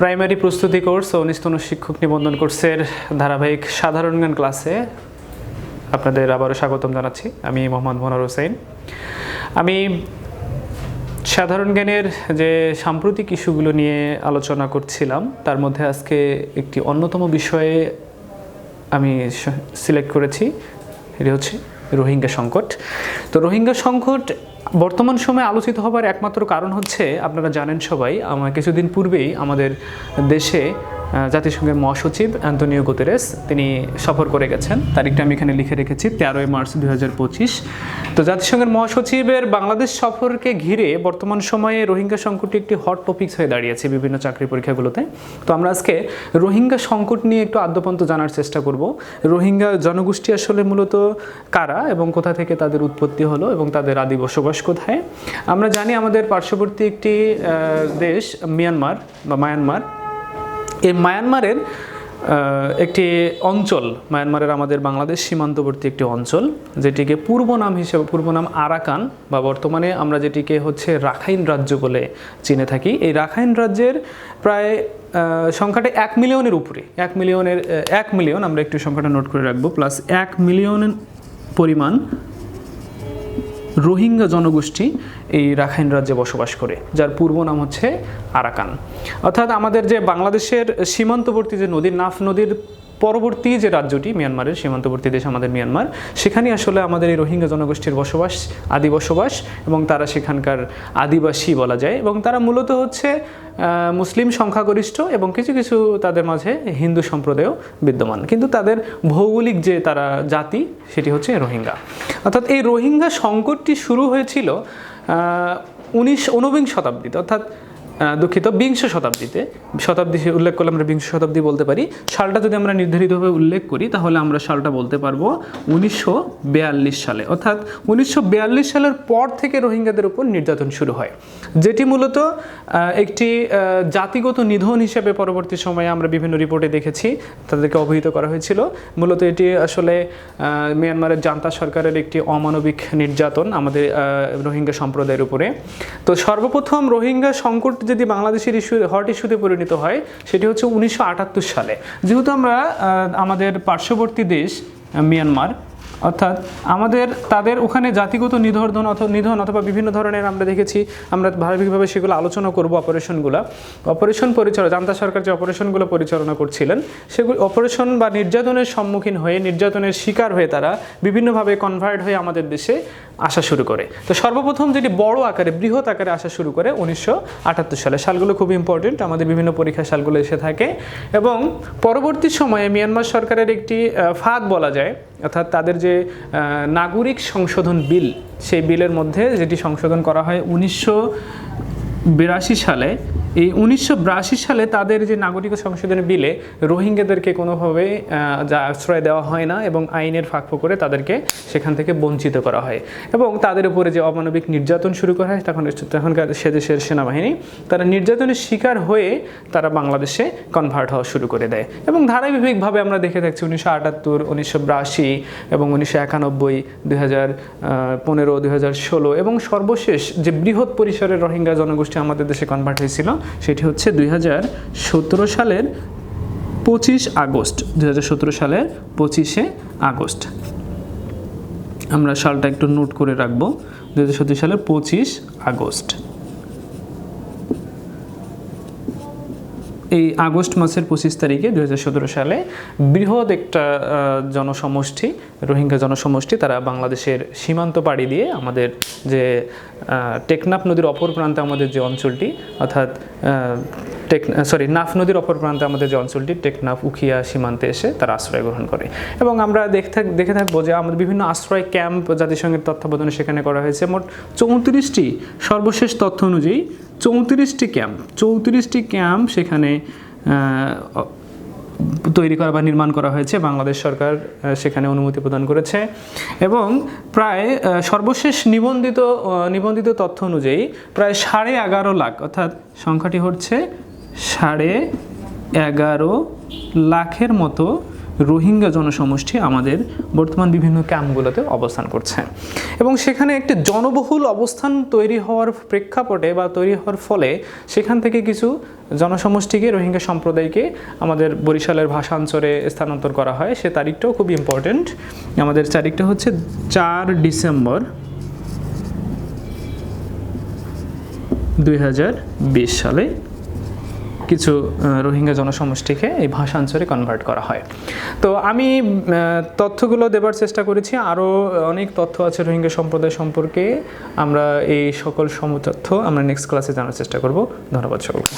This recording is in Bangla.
প্রাইমারি প্রস্তুতি কোর্স ও নিস্তন শিক্ষক নিবন্ধন কোর্সের ধারাবাহিক সাধারণ জ্ঞান ক্লাসে আপনাদের আবারও স্বাগতম জানাচ্ছি। আমি মোহাম্মদ মনোয়ার হোসেন। আমি সাধারণ জ্ঞানের যে সাম্প্রতিক ইস্যুগুলো নিয়ে আলোচনা করছিলাম, তার মধ্যে আজকে একটি অন্যতম বিষয়ে আমি সিলেক্ট করেছি। এটি হচ্ছে রোহিঙ্গা সংকট। তো রোহিঙ্গা সংকট বর্তমান সময়ে আলোচিত হবার একমাত্র কারণ হচ্ছে, আপনারা জানেন সবাই, আমার কিছুদিন পূর্বেই আমাদের দেশে জাতিসংঘের মহাসচিব অ্যান্টনিও গুতেরেস, তিনি সফর করে গেছেন। তারিখটা আমি এখানে লিখে রেখেছি, তেরোই মার্চ দু হাজার পঁচিশ। তো জাতিসংঘের মহাসচিবের বাংলাদেশ সফরকে ঘিরে বর্তমান সময়ে রোহিঙ্গা সংকটটি একটি হট টপিকস হয়ে দাঁড়িয়েছে বিভিন্ন চাকরি পরীক্ষাগুলোতে তো আমরা আজকে রোহিঙ্গা সংকট নিয়ে একটু আদ্যপন্ত জানার চেষ্টা করব। রোহিঙ্গা জনগোষ্ঠী আসলে মূলত কারা এবং কোথা থেকে তাদের উৎপত্তি হলো এবং তাদের আদি বসবাস কোথায়? আমরা জানি আমাদের পার্শ্ববর্তী একটি দেশ, মিয়ানমার বা মায়ানমার। এই মায়ানমারের একটি অঞ্চল, মায়ানমারের আমাদের বাংলাদেশ সীমান্তবর্তী একটি অঞ্চল, যেটিকে পূর্ব নাম হিসেবে, পূর্ব নাম আরাকান, বা বর্তমানে আমরা যেটিকে হচ্ছে রাখাইন রাজ্য বলে চিনে থাকি। এই রাখাইন রাজ্যের প্রায় সংখ্যাটা এক মিলিয়নের উপরে। এক মিলিয়নের এক মিলিয়ন, আমরা একটু সংখ্যাটা নোট করে রাখব, প্লাস এক মিলিয়নের পরিমাণ রোহিঙ্গা জনগোষ্ঠী এই রাখাইন রাজ্যে বসবাস করে, যার পূর্ব নাম হচ্ছে আরাকান। অর্থাৎ আমাদের যে বাংলাদেশের সীমান্তবর্তী যে নদী, নাফ নদীর পরবর্তী যে রাজ্যটি, মিয়ানমারের সীমান্তবর্তী দেশ আমাদের মিয়ানমার, সেখানে আসলে আমাদের এই রোহিঙ্গা জনগোষ্ঠীর বসবাস, আদি বসবাস এবং তারা সেখানকার আদিবাসী বলা যায় এবং তারা মূলত হচ্ছে মুসলিম সংখ্যাগরিষ্ঠ এবং কিছু কিছু তাদের মাঝে হিন্দু সম্প্রদায়ও বিদ্যমান। কিন্তু তাদের ভৌগোলিক যে তারা জাতি, সেটি হচ্ছে রোহিঙ্গা। অর্থাৎ এই রোহিঙ্গা সংকটটি শুরু হয়েছিল উনিশ, ঊনবিংশ শতাব্দীতে। অর্থাৎ দুঃখিত, বিংশ শতাব্দীতে, শতাব্দী উল্লেখ করলে আমরা বিংশ শতাব্দী বলতে পারি। সালটা যদি আমরা নির্ধারিতভাবে উল্লেখ করি, তাহলে আমরা সালটা বলতে পারব উনিশশো সালে। অর্থাৎ উনিশশো সালের পর থেকে রোহিঙ্গাদের উপর নির্যাতন শুরু হয়। যেটি মূলত একটি জাতিগত নিধন হিসেবে পরবর্তী সময়ে আমরা বিভিন্ন রিপোর্টে দেখেছি, তাদেরকে অবহিত করা হয়েছিল। মূলত এটি আসলে মিয়ানমারের জান্তা সরকারের একটি অমানবিক নির্যাতন আমাদের রোহিঙ্গা সম্প্রদায়ের উপরে। তো সর্বপ্রথম রোহিঙ্গা সংকট যদি বাংলাদেশের ইস্যু হট ইস্যুতে পরিণত হয়, সেটি হচ্ছে উনিশশো আটাত্তর সালে। যেহেতু আমরা আমাদের পার্শ্ববর্তী দেশ মিয়ানমার অর্থাৎ আমাদের, তাদের ওখানে জাতিগত নিধর্ধন অথবা নিধন অথবা বিভিন্ন ধরনের আমরা দেখেছি, আমরা ধারাবাহিকভাবে সেগুলো আলোচনা করব অপারেশনগুলো। অপারেশন পরিচালনা জান্তা সরকার যে অপারেশনগুলো পরিচালনা করছিলেন, সেগুলো, অপারেশন বা নির্যাতনের সম্মুখীন হয়ে, নির্যাতনের শিকার হয়ে তারা বিভিন্নভাবে কনভার্ট হয়ে আমাদের দেশে আসা শুরু করে। তো সর্বপ্রথম যেটি বড় আকারে, বৃহৎ আকারে আসা শুরু করে উনিশশো আটাত্তর সালে। সালগুলো খুব ইম্পর্টেন্ট আমাদের বিভিন্ন পরীক্ষা সালগুলো এসে থাকে। এবং পরবর্তী সময়ে মিয়ানমার সরকারের একটি ফাঁদ বলা যায়, অর্থাৎ তাদের যে আহ, নাগরিক সংশোধন বিল সেই বিলের মধ্যে যেটি সংশোধন করা হয় উনিশশো বিরাশি সালে এই উনিশশো বিরাশি সালে তাদের যে নাগরিক সংশোধনী বিলে রোহিঙ্গাদেরকে কোনোভাবে যা আশ্রয় দেওয়া হয় না এবং আইনের ফাঁক করে তাদেরকে সেখান থেকে বঞ্চিত করা হয় এবং তাদের উপরে যে অমানবিক নির্যাতন শুরু করা হয় তখন তখনকার সে দেশের সেনাবাহিনী, তারা নির্যাতনের শিকার হয়ে তারা বাংলাদেশে কনভার্ট হওয়া শুরু করে দেয়। এবং ধারাবাহিকভাবে আমরা দেখে থাকছি উনিশশো আটাত্তর, উনিশশো বিরাশি এবং উনিশশো একানব্বই, দুই হাজার পনেরো হাজার ষোলো এবং সর্বশেষ যে বৃহৎ পরিসরের রোহিঙ্গা জনগোষ্ঠী আমাদের দেশে কনভার্ট হয়েছিল সেটি হচ্ছে দুই হাজার সতেরো সালের পঁচিশ আগস্ট, দুই হাজার সতেরো সালের পঁচিশে আগস্ট। আমরা সালটা একটু নোট করে রাখব দু হাজার সতেরো সালের পঁচিশ আগস্ট। এই আগস্ট মাসের পঁচিশ তারিখে দু হাজার সতেরো সালে বৃহৎ একটা জনসমষ্টি, রোহিঙ্গা জনসমষ্টি, তারা বাংলাদেশের সীমান্ত পাড়ি দিয়ে আমাদের যে টেকনাফ নদীর অপর প্রান্তে আমাদের যে অঞ্চলটি, অর্থাৎ টেক সরি নাফ নদীর অপর প্রান্তে আমাদের যে অঞ্চলটি টেকনাফ উখিয়া সীমান্তে এসে তারা আশ্রয় গ্রহণ করে। এবং আমরা দেখে থাক, দেখে থাকব যে আমাদের বিভিন্ন আশ্রয় ক্যাম্প জাতিসংঘের তত্ত্বাবধানে সেখানে করা হয়েছে। মোট চৌত্রিশটি সর্বশেষ তথ্য অনুযায়ী চৌত্রিশটি ক্যাম্প চৌত্রিশটি ক্যাম্প সেখানে তৈরি করা বা নির্মাণ করা হয়েছে। বাংলাদেশ সরকার সেখানে অনুমতি প্রদান করেছে। এবং প্রায় সর্বশেষ নিবন্ধিত নিবন্ধিত তথ্য অনুযায়ী প্রায় সাড়ে এগারো লাখ, অর্থাৎ সংখ্যাটি হচ্ছে সাড়ে এগারো লাখের মতো রোহিঙ্গা জনসমষ্টি আমাদের বর্তমান বিভিন্ন ক্যাম্পগুলোতে অবস্থান করছে। এবং সেখানে একটি জনবহুল অবস্থান তৈরি হওয়ার প্রেক্ষাপটে বা তৈরি হওয়ার ফলে সেখান থেকে কিছু জনসমষ্টিকে, রোহিঙ্গা সম্প্রদায়কে আমাদের বরিশালের ভাষাঞ্চলে স্থানান্তর করা হয়। সে তারিখটাও খুব ইম্পর্টেন্ট আমাদের তারিখটা হচ্ছে চার ডিসেম্বর দুই হাজার বিশ সালে। কিছু রোহিঙ্গা জনসমষ্টিকে এই ভাষাঞ্চলে কনভার্ট করা হয়। তো আমি তথ্যগুলো দেবার চেষ্টা করেছি। আরও অনেক তথ্য আছে রোহিঙ্গা সম্প্রদায় সম্পর্কে। আমরা এই সকল সম তথ্য আমরা নেক্সট ক্লাসে জানার চেষ্টা করব। ধন্যবাদ সকলকে।